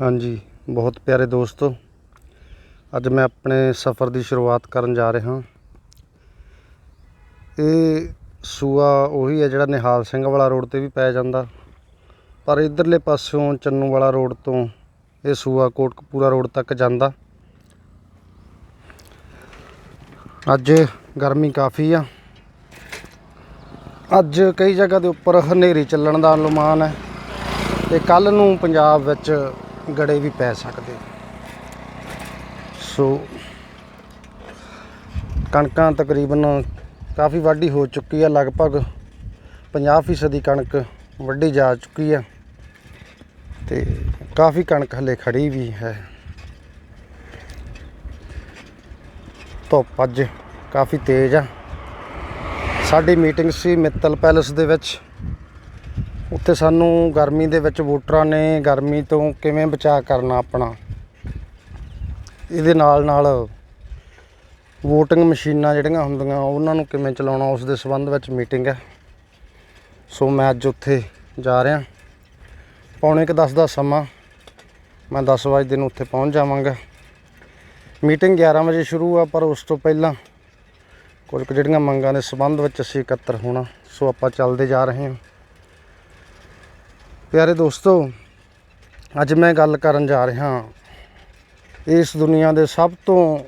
ਹਾਂਜੀ, ਬਹੁਤ ਪਿਆਰੇ ਦੋਸਤੋ। ਅੱਜ ਮੈਂ ਆਪਣੇ ਸਫ਼ਰ ਦੀ ਸ਼ੁਰੂਆਤ ਕਰਨ ਜਾ ਰਿਹਾ ਇਹ ਸੂਆ ਉਹੀ ਹੈ ਜਿਹੜਾ ਨਿਹਾਲ ਸਿੰਘ ਵਾਲਾ ਰੋਡ ਤੇ ਵੀ ਪੈ ਜਾਂਦਾ। ਪਰ ਇਧਰਲੇ ਪਾਸਿਓਂ ਚੰਨੂ ਵਾਲਾ ਰੋਡ ਤੋਂ ਇਹ ਸੂਆ ਕੋਟਕਪੂਰਾ ਰੋਡ ਤੱਕ ਜਾਂਦਾ। ਅੱਜ ਗਰਮੀ ਕਾਫੀ ਆ। ਅੱਜ ਕਈ ਜਗ੍ਹਾ ਦੇ ਉੱਪਰ ਹਨੇਰੀ ਚੱਲਣ ਦਾ ਅਨੁਮਾਨ ਹੈ। ਤੇ ਕੱਲ ਨੂੰ ਪੰਜਾਬ ਵਿੱਚ ਗੜੇ ਵੀ ਪੈ ਸਕਦੇ। ਸੋ, ਕਣਕਾਂ ਤਕਰੀਬਨ ਕਾਫੀ ਵਾਢੀ ਹੋ ਚੁੱਕੀ ਆ ਲਗਭਗ 50% ਦੀ ਕਣਕ ਵੱਢੀ ਜਾ ਚੁੱਕੀ ਆ ਤੇ ਕਾਫੀ ਕਣਕ ਹਲੇ ਖੜੀ ਵੀ ਹੈ। ਧੁੱਪ ਅੱਜ ਕਾਫੀ ਤੇਜ਼ ਆ। ਸਾਡੀ ਮੀਟਿੰਗ ਸੀ ਮਿੱਤਲ ਪੈਲਸ ਦੇ ਵਿੱਚ। ਉੱਥੇ ਸਾਨੂੰ ਗਰਮੀ ਦੇ ਵਿੱਚ ਵੋਟਰਾਂ ਨੇ ਗਰਮੀ ਤੋਂ ਕਿਵੇਂ ਬਚਾਅ ਕਰਨਾ ਆਪਣਾ? ਇਹਦੇ ਨਾਲ ਨਾਲ ਵੋਟਿੰਗ ਮਸ਼ੀਨਾਂ ਜਿਹੜੀਆਂ ਹੁੰਦੀਆਂ, ਉਹਨਾਂ ਨੂੰ ਕਿਵੇਂ ਚਲਾਉਣਾ? ਉਸ ਦੇ ਸੰਬੰਧ ਵਿੱਚ ਮੀਟਿੰਗ ਹੈ। ਸੋ ਮੈਂ ਅੱਜ ਉੱਥੇ ਜਾ ਰਿਹਾ। ਪੌਣੇ ਕੁ 10 ਦਾ ਸਮਾਂ। ਮੈਂ 10 ਵਜੇ ਦਿਨ ਉੱਥੇ ਪਹੁੰਚ ਜਾਵਾਂਗਾ। ਮੀਟਿੰਗ 11 ਵਜੇ ਸ਼ੁਰੂ ਆ, ਪਰ ਉਸ ਤੋਂ ਪਹਿਲਾਂ ਕੁਝ ਕੁ ਜਿਹੜੀਆਂ ਮੰਗਾਂ ਦੇ ਸੰਬੰਧ ਵਿੱਚ ਅਸੀਂ ਇਕੱਤਰ ਹੋਣਾ। ਸੋ ਆਪਾਂ ਚੱਲਦੇ ਜਾ ਰਹੇ ਹਾਂ। ਪਿਆਰੇ ਦੋਸਤੋ, ਅੱਜ ਮੈਂ ਗੱਲ ਕਰਨ ਜਾ ਰਿਹਾ ਇਸ ਦੁਨੀਆ ਦੇ ਸਭ ਤੋਂ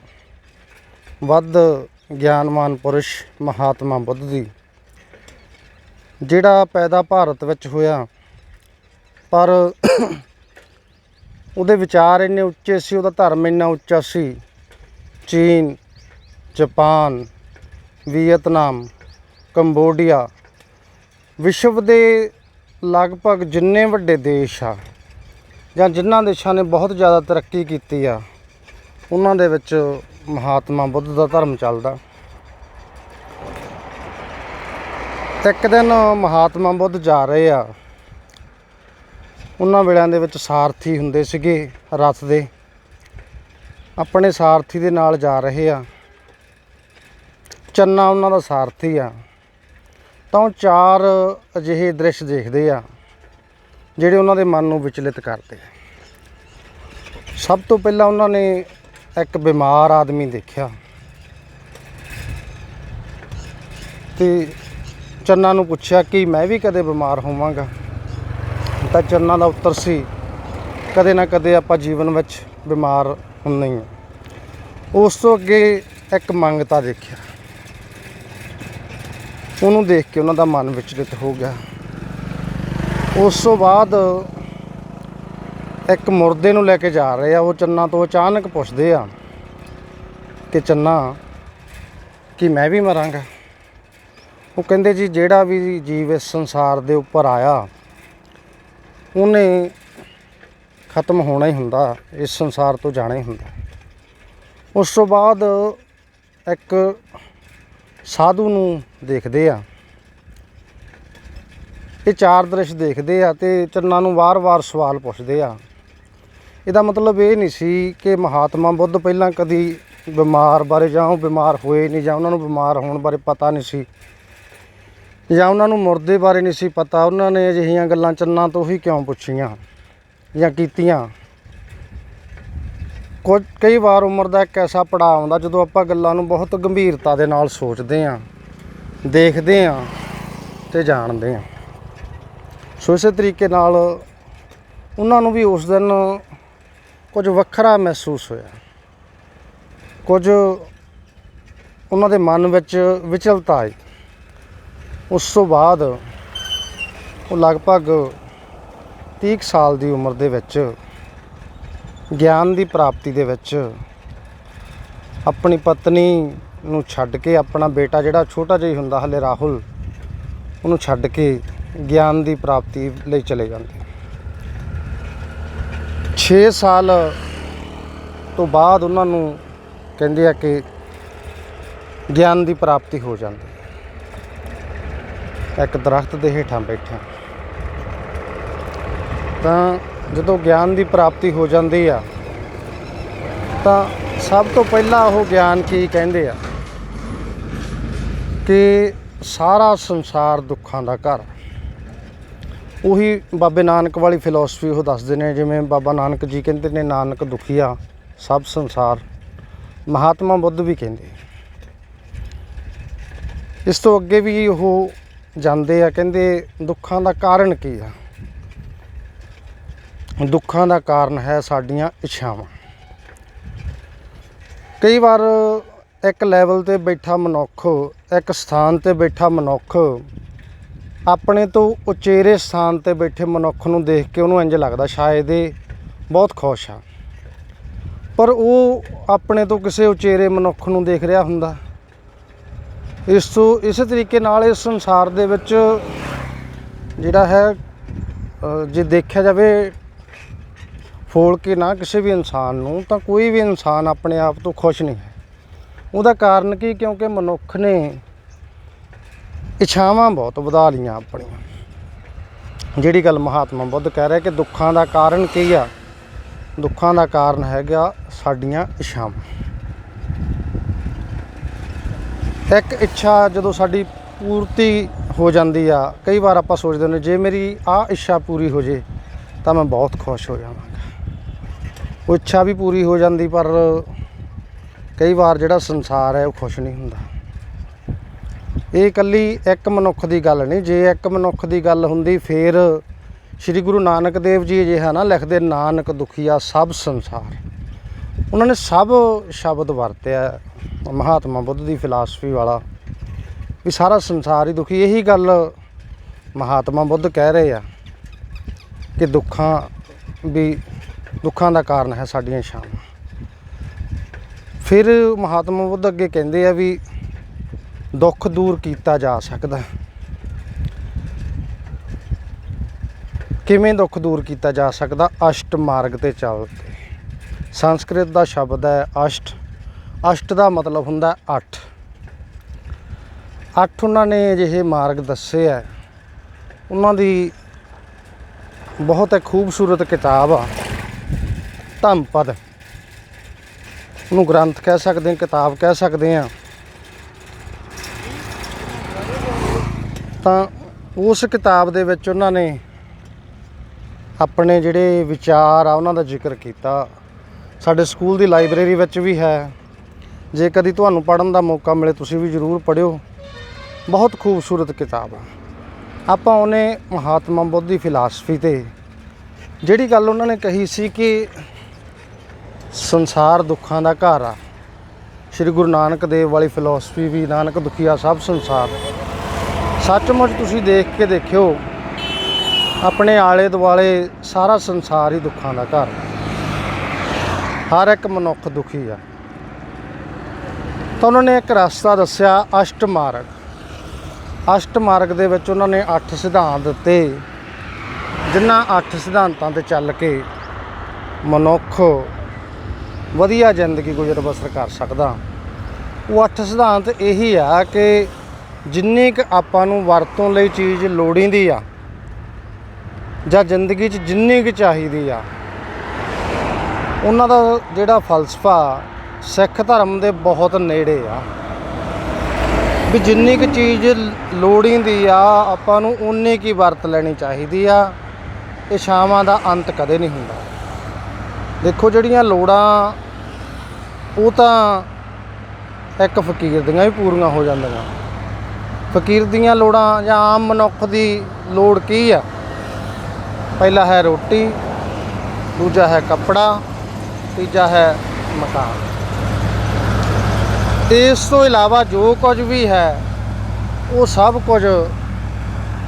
ਵੱਧ ਗਿਆਨਵਾਨ ਪੁਰਸ਼ ਮਹਾਤਮਾ ਬੁੱਧ ਦੀ, ਜਿਹੜਾ ਪੈਦਾ ਭਾਰਤ ਵਿੱਚ ਹੋਇਆ, ਪਰ ਉਹਦੇ ਵਿਚਾਰ ਇੰਨੇ ਉੱਚੇ ਸੀ, ਉਹਦਾ ਧਰਮ ਇੰਨਾ ਉੱਚਾ ਸੀ। ਚੀਨ, ਜਾਪਾਨ, ਵੀਅਤਨਾਮ, ਕੰਬੋਡੀਆ, ਵਿਸ਼ਵ ਦੇ ਲਗਭਗ ਜਿੰਨੇ ਵੱਡੇ ਦੇਸ਼ ਆ, ਜਾਂ ਜਿਨ੍ਹਾਂ ਦੇਸ਼ਾਂ ਨੇ ਬਹੁਤ ਜ਼ਿਆਦਾ ਤਰੱਕੀ ਕੀਤੀ ਆ, ਉਹਨਾਂ ਦੇ ਵਿੱਚ ਮਹਾਤਮਾ ਬੁੱਧ ਦਾ ਧਰਮ ਚੱਲਦਾ। ਇੱਕ ਦਿਨ ਮਹਾਤਮਾ ਬੁੱਧ ਜਾ ਰਹੇ ਆ। ਉਹਨਾਂ ਵੇਲਿਆਂ ਦੇ ਵਿੱਚ ਸਾਰਥੀ ਹੁੰਦੇ ਸੀਗੇ ਰਥ ਦੇ। ਆਪਣੇ ਸਾਰਥੀ ਦੇ ਨਾਲ ਜਾ ਰਹੇ ਆ। ਚੰਨਾ ਉਹਨਾਂ ਦਾ ਸਾਰਥੀ ਆ। ਤਾਂ ਉਹ ਚਾਰ ਅਜਿਹੇ ਦ੍ਰਿਸ਼ ਦੇਖਦੇ ਆ, ਜਿਹੜੇ ਉਹਨਾਂ ਦੇ ਮਨ ਨੂੰ ਵਿਚਲਿਤ ਕਰਦੇ ਆ। ਸਭ ਤੋਂ ਪਹਿਲਾਂ ਉਹਨਾਂ ਨੇ ਇੱਕ ਬਿਮਾਰ ਆਦਮੀ ਦੇਖਿਆ ਤੇ ਚੰਨਾ ਨੂੰ ਪੁੱਛਿਆ ਕਿ ਮੈਂ ਵੀ ਕਦੇ ਬਿਮਾਰ ਹੋਵਾਂਗਾ? ਤਾਂ ਚੰਨਾ ਦਾ ਉੱਤਰ ਸੀ, ਕਦੇ ਨਾ ਕਦੇ ਆਪਾਂ ਜੀਵਨ ਵਿੱਚ ਬਿਮਾਰ ਹੁੰਦੇ ਹੀ ਹਾਂ ਉਸ ਤੋਂ ਅੱਗੇ ਇੱਕ ਮੰਗਤਾ ਦੇਖਿਆ। ਉਹਨੂੰ ਦੇਖ ਕੇ ਉਹਨਾਂ ਦਾ ਮਨ ਵਿਚਲਿਤ ਹੋ ਗਿਆ। ਉਸ ਤੋਂ ਬਾਅਦ ਇੱਕ ਮੁਰਦੇ ਨੂੰ ਲੈ ਕੇ ਜਾ ਰਹੇ ਆ, ਉਹ ਚੰਨਾ ਤੋਂ ਅਚਾਨਕ ਪੁੱਛਦੇ ਆ ਕਿ ਚੰਨਾ, ਕਿ ਮੈਂ ਵੀ ਮਰਾਂਗਾ? ਉਹ ਕਹਿੰਦੇ ਜੀ, ਜਿਹੜਾ ਵੀ ਜੀਵ ਇਸ ਸੰਸਾਰ ਦੇ ਉੱਪਰ ਆਇਆ, ਉਹਨੇ ਖਤਮ ਹੋਣਾ ਹੀ ਹੁੰਦਾ, ਇਸ ਸੰਸਾਰ ਤੋਂ ਜਾਣਾ ਹੀ ਹੁੰਦਾ। ਉਸ ਤੋਂ ਬਾਅਦ ਇੱਕ ਸਾਧੂ ਨੂੰ ਦੇਖਦੇ ਆ। ਇਹ ਚਾਰ ਦ੍ਰਿਸ਼ ਦੇਖਦੇ ਆ ਤੇ ਚੰਨਾ ਨੂੰ ਵਾਰ-ਵਾਰ ਸਵਾਲ ਪੁੱਛਦੇ ਆ। ਇਹਦਾ ਮਤਲਬ ਇਹ ਨਹੀਂ ਸੀ ਕਿ ਮਹਾਤਮਾ ਬੁੱਧ ਪਹਿਲਾਂ ਕਦੀ ਬਿਮਾਰ ਬਾਰੇ ਜਾਂ ਉਹ ਬਿਮਾਰ ਹੋਏ ਨਹੀਂ ਜਾਂ ਉਹਨਾਂ ਨੂੰ ਬਿਮਾਰ ਹੋਣ ਬਾਰੇ ਪਤਾ ਨਹੀਂ ਸੀ। ਜਾਂ ਉਹਨਾਂ ਨੂੰ ਮੁਰਦੇ ਬਾਰੇ ਨਹੀਂ ਸੀ ਪਤਾ। ਉਹਨਾਂ ਨੇ ਅਜਿਹੀਆਂ ਗੱਲਾਂ ਚੰਨਾ ਤੋਂ ਹੀ ਕਿਉਂ ਪੁੱਛੀਆਂ ਜਾਂ ਕੀਤੀਆਂ? ਕੁਝ ਕਈ ਵਾਰ ਉਮਰ ਦਾ ਇੱਕ ਐਸਾ ਪੜਾਅ ਆਉਂਦਾ ਜਦੋਂ ਆਪਾਂ ਗੱਲਾਂ ਨੂੰ ਬਹੁਤ ਗੰਭੀਰਤਾ ਦੇ ਨਾਲ ਸੋਚਦੇ ਆਂ ਦੇਖਦੇ ਆਂ ਤੇ ਜਾਣਦੇ ਆਂ ਸੋ ਇਸੇ ਤਰੀਕੇ ਨਾਲ ਉਹਨਾਂ ਨੂੰ ਵੀ ਉਸ ਦਿਨ ਕੁਝ ਵੱਖਰਾ ਮਹਿਸੂਸ ਹੋਇਆ। ਕੁਝ ਉਹਨਾਂ ਦੇ ਮਨ ਵਿੱਚ ਵਿਚਲਤਾ ਆਈ। ਉਸ ਤੋਂ ਬਾਅਦ ਉਹ ਲਗਭਗ 30 ਕੁ ਸਾਲ ਦੀ ਉਮਰ ਦੇ ਵਿੱਚ ਗਿਆਨ ਦੀ ਪ੍ਰਾਪਤੀ ਦੇ ਵਿੱਚ ਆਪਣੀ ਪਤਨੀ ਨੂੰ ਛੱਡ ਕੇ ਆਪਣਾ ਬੇਟਾ ਜਿਹੜਾ ਛੋਟਾ ਜਿਹਾ ਹੁੰਦਾ ਹਲੇ ਰਾਹੁਲ, ਉਹਨੂੰ ਛੱਡ ਕੇ ਗਿਆਨ ਦੀ ਪ੍ਰਾਪਤੀ ਲਈ ਚਲੇ ਜਾਂਦੇ 6 ਸਾਲ ਤੋਂ ਬਾਅਦ ਉਹਨਾਂ ਨੂੰ ਕਹਿੰਦੇ ਆ ਕਿ ਗਿਆਨ ਦੀ ਪ੍ਰਾਪਤੀ ਹੋ ਜਾਂਦੀ ਇੱਕ ਦਰਖਤ ਦੇ ਹੇਠਾਂ ਬੈਠਿਆ ਤਾਂ ਜਦੋਂ ਗਿਆਨ ਦੀ ਪ੍ਰਾਪਤੀ ਹੋ ਜਾਂਦੀ ਆ, ਤਾਂ ਸਭ ਤੋਂ ਪਹਿਲਾਂ ਉਹ ਗਿਆਨ ਕੀ ਕਹਿੰਦੇ ਆ? ਕਿ ਸਾਰਾ ਸੰਸਾਰ ਦੁੱਖਾਂ ਦਾ ਘਰ। ਉਹੀ ਬਾਬੇ ਨਾਨਕ ਵਾਲੀ ਫਿਲਾਸਫੀ ਉਹ ਦੱਸਦੇ ਨੇ, ਜਿਵੇਂ ਬਾਬਾ ਨਾਨਕ ਜੀ ਕਹਿੰਦੇ ਨੇ, ਨਾਨਕ ਦੁਖੀਆ, ਸਭ ਸੰਸਾਰ। ਮਹਾਤਮਾ ਬੁੱਧ ਵੀ ਕਹਿੰਦੇ। ਇਸ ਤੋਂ ਅੱਗੇ ਵੀ ਉਹ ਜਾਂਦੇ ਆ, ਕਹਿੰਦੇ ਦੁੱਖਾਂ ਦਾ ਕਾਰਨ ਕੀ ਆ? ਦੁੱਖਾਂ ਦਾ ਕਾਰਨ ਹੈ ਸਾਡੀਆਂ ਇੱਛਾਵਾਂ। ਕਈ ਵਾਰ ਇੱਕ ਲੈਵਲ ਤੇ ਬੈਠਾ ਮਨੁੱਖ, ਇੱਕ ਸਥਾਨ ਤੇ ਬੈਠਾ ਮਨੁੱਖ ਆਪਣੇ ਤੋਂ ਉਚੇਰੇ ਸਥਾਨ ਤੇ ਬੈਠੇ ਮਨੁੱਖ ਨੂੰ ਦੇਖ ਕੇ ਉਹਨੂੰ ਇੰਜ ਲੱਗਦਾ ਸ਼ਾਇਦ ਇਹ ਬਹੁਤ ਖੁਸ਼ ਆ। ਪਰ ਉਹ ਆਪਣੇ ਤੋਂ ਕਿਸੇ ਉਚੇਰੇ ਮਨੁੱਖ ਨੂੰ ਦੇਖ ਰਿਹਾ ਹੁੰਦਾ। ਇਸ ਤੋਂ, ਇਸੇ ਤਰੀਕੇ ਨਾਲ ਇਸ ਸੰਸਾਰ ਦੇ ਵਿੱਚ ਜਿਹੜਾ ਹੈ ਜੇ ਦੇਖਿਆ ਜਾਵੇ ਫੋਲ ਕੇ ਨਾ ਕਿਸੇ ਵੀ ਇਨਸਾਨ ਨੂੰ, ਤਾਂ ਕੋਈ ਵੀ ਇਨਸਾਨ ਆਪਣੇ ਆਪ ਤੋਂ ਖੁਸ਼ ਨਹੀਂ ਹੈ। ਉਹਦਾ ਕਾਰਨ ਕੀ? ਕਿਉਂਕਿ ਮਨੁੱਖ ਨੇ ਇੱਛਾਵਾਂ ਬਹੁਤ ਵਧਾ ਲੀਆਂ ਆਪਣੀਆਂ। ਜਿਹੜੀ ਗੱਲ ਮਹਾਤਮਾ ਬੁੱਧ ਕਹਿ ਰਿਹਾ ਕਿ ਦੁੱਖਾਂ ਦਾ ਕਾਰਨ ਕੀ ਆ? ਦੁੱਖਾਂ ਦਾ ਕਾਰਨ ਹੈਗਾ ਸਾਡੀਆਂ ਇੱਛਾਵਾਂ। ਇੱਕ ਇੱਛਾ ਜਦੋਂ ਸਾਡੀ ਪੂਰਤੀ ਹੋ ਜਾਂਦੀ ਆ, ਕਈ ਵਾਰ ਆਪਾਂ ਸੋਚਦੇ ਹੁੰਦੇ ਜੇ ਮੇਰੀ ਆ ਇੱਛਾ ਪੂਰੀ ਹੋ ਜੇ, ਤਾਂ ਮੈਂ ਬਹੁਤ ਖੁਸ਼ ਹੋ ਜਾਵਾਂਗਾ। ਉਹ ਇੱਛਾ ਵੀ ਪੂਰੀ ਹੋ ਜਾਂਦੀ, ਪਰ ਕਈ ਵਾਰ ਜਿਹੜਾ ਸੰਸਾਰ ਹੈ ਉਹ ਖੁਸ਼ ਨਹੀਂ ਹੁੰਦਾ। ਇਹ ਇਕੱਲੀ ਇੱਕ ਮਨੁੱਖ ਦੀ ਗੱਲ ਨਹੀਂ, ਜੇ ਇੱਕ ਮਨੁੱਖ ਦੀ ਗੱਲ ਹੁੰਦੀ, ਫੇਰ ਸ੍ਰੀ ਗੁਰੂ ਨਾਨਕ ਦੇਵ ਜੀ ਅਜਿਹਾ ਨਾ ਲਿਖਦੇ, ਨਾਨਕ ਦੁਖੀਆ ਸਭ ਸੰਸਾਰ। ਉਹਨਾਂ ਨੇ ਸਭ ਸ਼ਬਦ ਵਰਤਿਆ। ਮਹਾਤਮਾ ਬੁੱਧ ਦੀ ਫਿਲਾਸਫੀ ਵਾਲਾ ਵੀ ਸਾਰਾ ਸੰਸਾਰ ਹੀ ਦੁਖੀ। ਇਹੀ ਗੱਲ ਮਹਾਤਮਾ ਬੁੱਧ ਕਹਿ ਰਹੇ ਆ ਕਿ ਦੁੱਖਾਂ ਵੀ ਦੁੱਖਾਂ ਦਾ ਕਾਰਨ ਹੈ ਸਾਡੀਆਂ ਇੱਛਾਵਾਂ ਫਿਰ ਮਹਾਤਮਾ ਬੁੱਧ ਅੱਗੇ ਕਹਿੰਦੇ ਆ ਵੀ ਦੁੱਖ ਦੂਰ ਕੀਤਾ ਜਾ ਸਕਦਾ ਕਿਵੇਂ ਦੁੱਖ ਦੂਰ ਕੀਤਾ ਜਾ ਸਕਦਾ? ਅਸ਼ਟ ਮਾਰਗ ਤੇ ਚੱਲ ਕੇ। ਸੰਸਕ੍ਰਿਤ ਦਾ ਸ਼ਬਦ ਹੈ ਅਸ਼ਟ। ਅਸ਼ਟ ਦਾ ਮਤਲਬ ਹੁੰਦਾ ਅੱਠ। ਅੱਠ ਉਹਨਾਂ ਨੇ ਅਜਿਹੇ ਮਾਰਗ ਦੱਸੇ ਆ। ਉਹਨਾਂ ਦੀ ਬਹੁਤ ਇੱਕ ਖੂਬਸੂਰਤ ਕਿਤਾਬ ਆ। ਧੰਮਪਦ ਉਹਨੂੰ ਗ੍ਰੰਥ ਕਹਿ ਸਕਦੇ ਹਾਂ, ਕਿਤਾਬ ਕਹਿ ਸਕਦੇ ਹਾਂ। ਤਾਂ ਉਸ ਕਿਤਾਬ ਦੇ ਵਿੱਚ ਉਹਨਾਂ ਨੇ ਆਪਣੇ ਜਿਹੜੇ ਵਿਚਾਰ ਆ, ਉਹਨਾਂ ਦਾ ਜ਼ਿਕਰ ਕੀਤਾ। ਸਾਡੇ ਸਕੂਲ ਦੀ ਲਾਇਬ੍ਰੇਰੀ ਵਿੱਚ ਵੀ ਹੈ। ਜੇ ਕਦੀ ਤੁਹਾਨੂੰ ਪੜ੍ਹਨ ਦਾ ਮੌਕਾ ਮਿਲੇ, ਤੁਸੀਂ ਵੀ ਜ਼ਰੂਰ ਪੜ੍ਹਿਓ। ਬਹੁਤ ਖੂਬਸੂਰਤ ਕਿਤਾਬ ਆ। ਆਪਾਂ ਉਹਨੇ ਮਹਾਤਮਾ ਬੁੱਧ ਦੀ ਫਿਲਾਸਫੀ ਤੇ ਜਿਹੜੀ ਗੱਲ ਉਹਨਾਂ ਨੇ ਕਹੀ ਸੀ ਕਿ ਸੰਸਾਰ ਦੁੱਖਾਂ ਦਾ ਘਰ ਆ। ਸ੍ਰੀ ਗੁਰੂ ਨਾਨਕ ਦੇਵ ਵਾਲੀ ਫਿਲਾਸਫੀ ਵੀ ਨਾਨਕ ਦੁਖੀਆ ਸਭ ਸੰਸਾਰ। ਸੱਚਮੁੱਚ ਤੁਸੀਂ ਦੇਖ ਕੇ ਦੇਖਿਓ, ਆਪਣੇ ਆਲੇ ਦੁਆਲੇ ਸਾਰਾ ਸੰਸਾਰ ਹੀ ਦੁੱਖਾਂ ਦਾ ਘਰ ਹਰ ਇੱਕ ਮਨੁੱਖ ਦੁਖੀ ਆ। ਤਾਂ ਉਹਨਾਂ ਨੇ ਇੱਕ ਰਸਤਾ ਦੱਸਿਆ, ਅਸ਼ਟ ਮਾਰਗ। ਅਸ਼ਟ ਮਾਰਗ ਦੇ ਵਿੱਚ ਉਹਨਾਂ ਨੇ 8 ਸਿਧਾਂਤ ਦਿੱਤੇ, ਜਿਨ੍ਹਾਂ 8 ਸਿਧਾਂਤਾਂ ਤੇ ਚੱਲ ਕੇ ਮਨੁੱਖ ਵਧੀਆ ਜ਼ਿੰਦਗੀ ਗੁਜ਼ਰ ਬਸਰ ਕਰ ਸਕਦਾ। ਉਹ ਅੱਠ ਸਿਧਾਂਤ ਇਹੀ ਆ ਕਿ ਜਿੰਨੀ ਕੁ ਆਪਾਂ ਨੂੰ ਵਰਤੋਂ ਲਈ ਚੀਜ਼ ਲੋੜੀਂਦੀ ਆ, ਜਾਂ ਜ਼ਿੰਦਗੀ 'ਚ ਜਿੰਨੀ ਕੁ ਚਾਹੀਦੀ ਆ, ਉਹਨਾਂ ਦਾ ਜਿਹੜਾ ਫਲਸਫਾ ਸਿੱਖ ਧਰਮ ਦੇ ਬਹੁਤ ਨੇੜੇ ਆ। ਵੀ ਜਿੰਨੀ ਕੁ ਚੀਜ਼ ਲੋੜੀਂਦੀ ਆ, ਆਪਾਂ ਨੂੰ ਉਨੀ ਕੀ ਵਰਤ ਲੈਣੀ ਚਾਹੀਦੀ ਆ। ਇਹ ਸ਼ਾਮਾਂ ਦਾ ਅੰਤ ਕਦੇ ਨਹੀਂ ਹੁੰਦਾ। ਦੇਖੋ ਜਿਹੜੀਆਂ ਲੋੜਾਂ, ਉਹ ਤਾਂ ਇੱਕ ਫਕੀਰ ਦੀਆਂ ਵੀ ਪੂਰੀਆਂ ਹੋ ਜਾਂਦੀਆਂ। ਫਕੀਰ ਦੀਆਂ ਲੋੜਾਂ ਜਾਂ ਆਮ ਮਨੁੱਖ ਦੀ ਲੋੜ ਕੀ ਆ? ਪਹਿਲਾ ਹੈ ਰੋਟੀ, ਦੂਜਾ ਹੈ ਕੱਪੜਾ, ਤੀਜਾ ਹੈ ਮਕਾਨ। ਇਸ ਤੋਂ ਇਲਾਵਾ ਜੋ ਕੁਝ ਵੀ ਹੈ, ਉਹ ਸਭ ਕੁਝ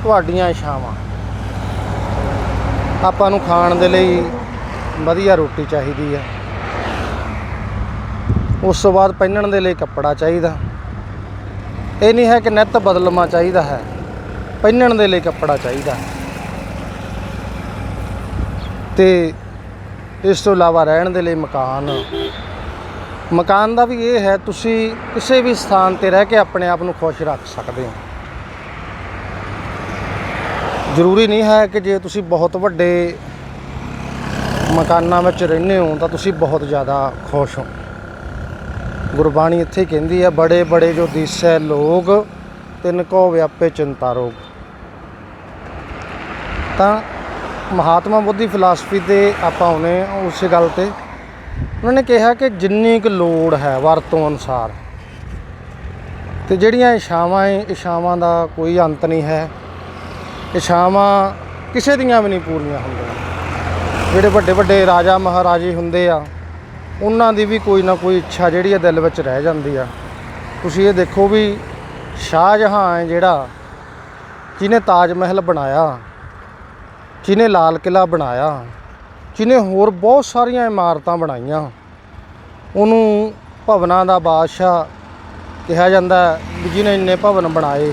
ਤੁਹਾਡੀਆਂ ਇੱਛਾਵਾਂ। ਆਪਾਂ ਨੂੰ ਖਾਣ ਦੇ ਲਈ ਵਧੀਆ ਰੋਟੀ ਚਾਹੀਦੀ ਹੈ ਉਸ ਤੋਂ ਬਾਅਦ ਪਹਿਨਣ ਦੇ ਲਈ ਕੱਪੜਾ ਚਾਹੀਦਾ। ਇਹ ਨਹੀਂ ਹੈ ਕਿ ਨਿੱਤ ਬਦਲਮਾ ਚਾਹੀਦਾ ਹੈ। ਪਹਿਨਣ ਦੇ ਲਈ ਕੱਪੜਾ ਚਾਹੀਦਾ। ਹੈ ਤੇ ਇਸ ਤੋਂ ਇਲਾਵਾ ਰਹਿਣ ਦੇ ਲਈ ਮਕਾਨ। ਮਕਾਨ ਦਾ ਵੀ ਇਹ ਹੈ, ਤੁਸੀਂ ਕਿਸੇ ਵੀ ਸਥਾਨ ਤੇ ਰਹਿ ਕੇ ਆਪਣੇ ਆਪ ਨੂੰ ਖੁਸ਼ ਰੱਖ ਸਕਦੇ ਹੋ। ਜ਼ਰੂਰੀ ਨਹੀਂ ਹੈ ਕਿ ਜੇ ਤੁਸੀਂ ਬਹੁਤ ਵੱਡੇ ਮਕਾਨਾਂ ਵਿੱਚ ਰਹਿੰਦੇ ਹੋ ਤਾਂ ਤੁਸੀਂ ਬਹੁਤ ਜ਼ਿਆਦਾ ਖੁਸ਼ ਹੋ। ਗੁਰਬਾਣੀ ਇੱਥੇ ਕਹਿੰਦੀ ਹੈ, ਬੜੇ ਬੜੇ ਜੋ ਦਿਸੈ ਲੋਗ ਤਿਨ ਕੋ ਵਿਆਪੇ ਚਿੰਤਾ ਰੋਗ। ਤਾਂ ਮਹਾਤਮਾ ਬੁੱਧੀ ਫਿਲਾਸਫੀ ਤੇ ਆਪਾਂ ਆਉਨੇ ਉਸ ਗੱਲ ਤੇ, ਉਹਨਾਂ ਨੇ ਕਿਹਾ ਕਿ ਜਿੰਨੀ ਕੁ ਲੋੜ ਹੈ ਵਰਤੋਂ ਅਨੁਸਾਰ, ਤੇ ਜਿਹੜੀਆਂ ਇਛਾਵਾਂ ਏ ਇਛਾਵਾਂ ਦਾ ਕੋਈ ਅੰਤ ਨਹੀਂ ਹੈ। ਇਛਾਵਾਂ ਕਿਸੇ ਦੀਆਂ ਵੀ ਨਹੀਂ ਪੂਰੀਆਂ ਹੁੰਦੀਆਂ। ਜਿਹੜੇ ਵੱਡੇ ਵੱਡੇ ਰਾਜਾ ਮਹਾਰਾਜੇ ਹੁੰਦੇ ਆ, ਉਹਨਾਂ ਦੀ ਵੀ ਕੋਈ ਨਾ ਕੋਈ ਇੱਛਾ ਜਿਹੜੀ ਆ ਦਿਲ ਵਿੱਚ ਰਹਿ ਜਾਂਦੀ ਆ। ਤੁਸੀਂ ਇਹ ਦੇਖੋ ਵੀ ਸ਼ਾਹਜਹਾਂ ਹੈ ਜਿਹੜਾ, ਜਿਹਨੇ ਤਾਜ ਮਹਿਲ ਬਣਾਇਆ, ਜਿਹਨੇ ਲਾਲ ਕਿਲਾ ਬਣਾਇਆ, ਜਿਹਨੇ ਹੋਰ ਬਹੁਤ ਸਾਰੀਆਂ ਇਮਾਰਤਾਂ ਬਣਾਈਆਂ। ਉਹਨੂੰ ਭਵਨਾਂ ਦਾ ਬਾਦਸ਼ਾਹ ਕਿਹਾ ਜਾਂਦਾ ਵੀ ਜਿਹਨੇ ਇੰਨੇ ਭਵਨ ਬਣਾਏ।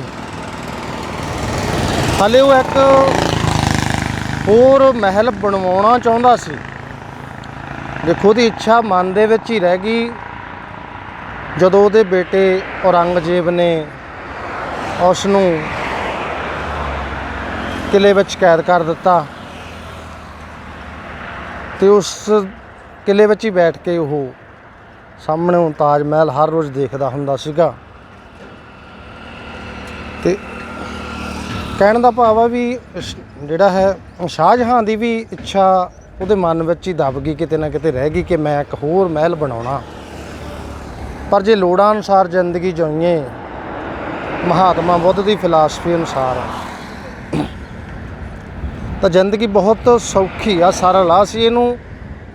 ਹਾਲੇ ਉਹ ਇੱਕ ਹੋਰ ਮਹਿਲ ਬਣਵਾਉਣਾ ਚਾਹੁੰਦਾ ਸੀ। ਦੇਖੋ ਉਹਦੀ ਇੱਛਾ ਮਨ ਦੇ ਵਿੱਚ ਹੀ ਰਹਿ ਗਈ। ਜਦੋਂ ਉਹਦੇ ਬੇਟੇ ਔਰੰਗਜ਼ੇਬ ਨੇ ਉਸ ਨੂੰ ਕਿਲੇ ਵਿੱਚ ਕੈਦ ਕਰ ਦਿੱਤਾ ਤੇ ਉਸ ਕਿਲੇ ਵਿੱਚ ਹੀ ਬੈਠ ਕੇ ਉਹ ਸਾਹਮਣੇ ਤਾਜ ਮਹਿਲ ਹਰ ਰੋਜ਼ ਦੇਖਦਾ ਹੁੰਦਾ ਸੀਗਾ। ਤੇ ਕਹਿਣ ਦਾ ਭਾਵ ਆ ਵੀ ਸ਼- ਜਿਹੜਾ ਹੈ, ਸ਼ਾਹਜਹਾਂ ਦੀ ਵੀ ਇੱਛਾ ਉਹਦੇ ਮਨ ਵਿੱਚ ਹੀ ਦਬ ਗਈ, ਕਿਤੇ ਨਾ ਕਿਤੇ ਰਹਿ ਗਈ ਕਿ ਮੈਂ ਇੱਕ ਹੋਰ ਮਹਿਲ ਬਣਾਉਣਾ। ਪਰ ਜੇ ਲੋੜਾਂ ਅਨੁਸਾਰ ਜ਼ਿੰਦਗੀ ਜਿਉਈਏ, ਮਹਾਤਮਾ ਬੁੱਧ ਦੀ ਫਿਲਾਸਫੀ ਅਨੁਸਾਰ, ਤਾਂ ਜ਼ਿੰਦਗੀ ਬਹੁਤ ਸੌਖੀ ਆ ਸਰਲ ਆ ਅਸੀਂ ਇਹਨੂੰ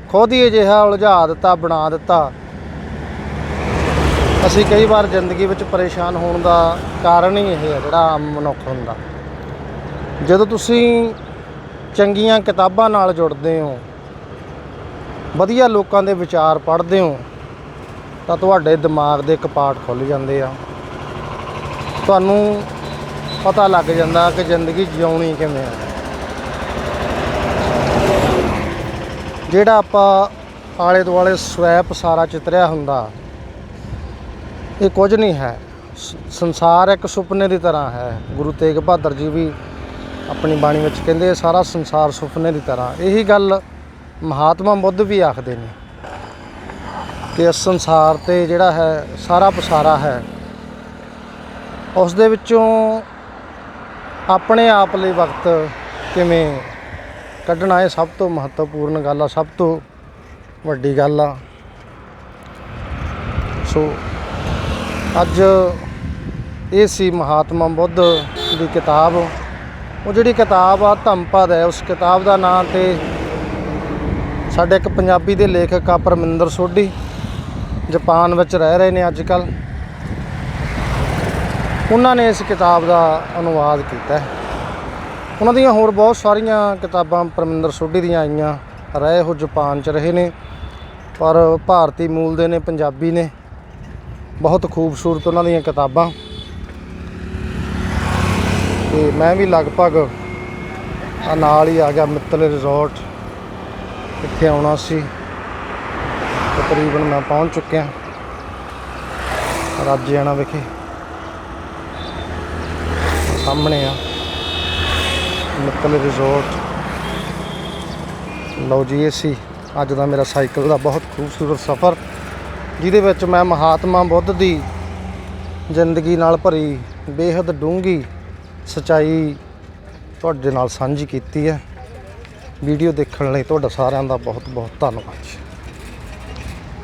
ਖੁਦ ਹੀ ਅਜਿਹਾ ਉਲਝਾ ਦਿੱਤਾ, ਬਣਾ ਦਿੱਤਾ। ਅਸੀਂ ਕਈ ਵਾਰ ਜ਼ਿੰਦਗੀ ਵਿੱਚ ਪਰੇਸ਼ਾਨ ਹੋਣ ਦਾ ਕਾਰਨ ਹੀ ਇਹ ਹੈ ਜਿਹੜਾ ਆਮ ਮਨੁੱਖ ਹੁੰਦਾ। ਜਦੋਂ ਤੁਸੀਂ ਚੰਗੀਆਂ ਕਿਤਾਬਾਂ ਨਾਲ ਜੁੜਦੇ ਹੋ, ਵਧੀਆ ਲੋਕਾਂ ਦੇ ਵਿਚਾਰ ਪੜ੍ਹਦੇ ਹੋ, ਤਾਂ ਤੁਹਾਡੇ ਦਿਮਾਗ ਦੇ ਕਪਾਟ ਖੁੱਲ ਜਾਂਦੇ ਆ। ਤੁਹਾਨੂੰ ਪਤਾ ਲੱਗ ਜਾਂਦਾ ਕਿ ਜ਼ਿੰਦਗੀ ਜਿਉਣੀ ਕਿਵੇਂ ਆ। ਜਿਹੜਾ ਆਪਾਂ ਆਲੇ ਦੁਆਲੇ ਸਵੈਪ ਸਾਰਾ ਚਿਤਰਿਆ ਹੁੰਦਾ, ਇਹ ਕੁਝ ਨਹੀਂ ਹੈ। ਸੰਸਾਰ ਇੱਕ ਸੁਪਨੇ ਦੀ ਤਰ੍ਹਾਂ ਹੈ। ਗੁਰੂ ਤੇਗ ਬਹਾਦਰ ਜੀ ਵੀ ਆਪਣੀ ਬਾਣੀ ਵਿੱਚ ਕਹਿੰਦੇ ਸਾਰਾ ਸੰਸਾਰ ਸੁਪਨੇ ਦੀ ਤਰ੍ਹਾਂ। ਇਹੀ ਗੱਲ ਮਹਾਤਮਾ ਬੁੱਧ ਵੀ ਆਖਦੇ ਨੇ ਕਿ ਇਸ ਸੰਸਾਰ ਤੇ ਜਿਹੜਾ ਹੈ, ਸਾਰਾ ਪਸਾਰਾ ਹੈ। ਉਸ ਦੇ ਵਿੱਚੋਂ ਆਪਣੇ ਆਪ ਲਈ ਵਕਤ ਕਿਵੇਂ ਕੱਢਣਾ, ਇਹ ਸਭ ਤੋਂ ਮਹੱਤਵਪੂਰਨ ਗੱਲ ਆ, ਸਭ ਤੋਂ ਵੱਡੀ ਗੱਲ ਆ। ਸੋ, ਅੱਜ ਇਹ ਸੀ ਮਹਾਤਮਾ ਬੁੱਧ ਦੀ ਕਿਤਾਬ। ਉਹ ਜਿਹੜੀ ਕਿਤਾਬ ਆ ਧੰਮਪਦ ਹੈ, ਉਸ ਕਿਤਾਬ ਦਾ ਨਾਂ ਤੇ ਸਾਡੇ ਇੱਕ ਪੰਜਾਬੀ ਦੇ ਲੇਖਕ ਆ ਪਰਮਿੰਦਰ ਸੋਢੀ, ਜਾਪਾਨ ਵਿੱਚ ਰਹਿ ਰਹੇ ਨੇ ਅੱਜ ਕੱਲ ਉਹਨਾਂ ਨੇ ਇਸ ਕਿਤਾਬ ਦਾ ਅਨੁਵਾਦ ਕੀਤਾ ਹੈ। ਉਹਨਾਂ ਦੀਆਂ ਹੋਰ ਬਹੁਤ ਸਾਰੀਆਂ ਕਿਤਾਬਾਂ ਪਰਮਿੰਦਰ ਸੋਢੀ ਦੀਆਂ ਆਈਆਂ ਰਹੇ ਉਹ ਜਾਪਾਨ 'ਚ ਰਹੇ ਨੇ, ਪਰ ਭਾਰਤੀ ਮੂਲ ਦੇ ਨੇ, ਪੰਜਾਬੀ ਨੇ। ਬਹੁਤ ਖੂਬਸੂਰਤ ਉਹਨਾਂ ਦੀਆਂ ਕਿਤਾਬਾਂ। ਤੇ ਮੈਂ ਵੀ ਲਗਭਗ ਆ ਨਾਲ ਹੀ ਆ ਗਿਆ, ਮਿੱਤਲ ਰਿਜ਼ੋਰਟ ਇੱਥੇ ਆਉਣਾ ਸੀ। ਤਕਰੀਬਨ ਮੈਂ ਪਹੁੰਚ ਚੁੱਕਿਆ। ਰਾਜਿਆਣਾ ਵਿਖੇ। ਸਾਹਮਣੇ ਆ। ਮਿੱਤਲ ਰਿਜ਼ੋਰਟ ਲਓ ਜੀ, ਇਹ ਸੀ ਅੱਜ ਦਾ ਮੇਰਾ ਸਾਈਕਲ ਦਾ ਬਹੁਤ ਖੂਬਸੂਰਤ ਸਫ਼ਰ, ਜਿਹਦੇ ਵਿੱਚ ਮੈਂ ਮਹਾਤਮਾ ਬੁੱਧ ਦੀ ਜ਼ਿੰਦਗੀ ਨਾਲ ਭਰੀ ਬੇਹੱਦ ਡੂੰਘੀ ਸਚਾਈ ਤੁਹਾਡੇ ਨਾਲ ਸਾਂਝੀ ਕੀਤੀ ਹੈ। ਵੀਡੀਓ ਦੇਖਣ ਲਈ ਤੁਹਾਡਾ ਸਾਰਿਆਂ ਦਾ ਬਹੁਤ ਬਹੁਤ ਧੰਨਵਾਦ। ਜੀ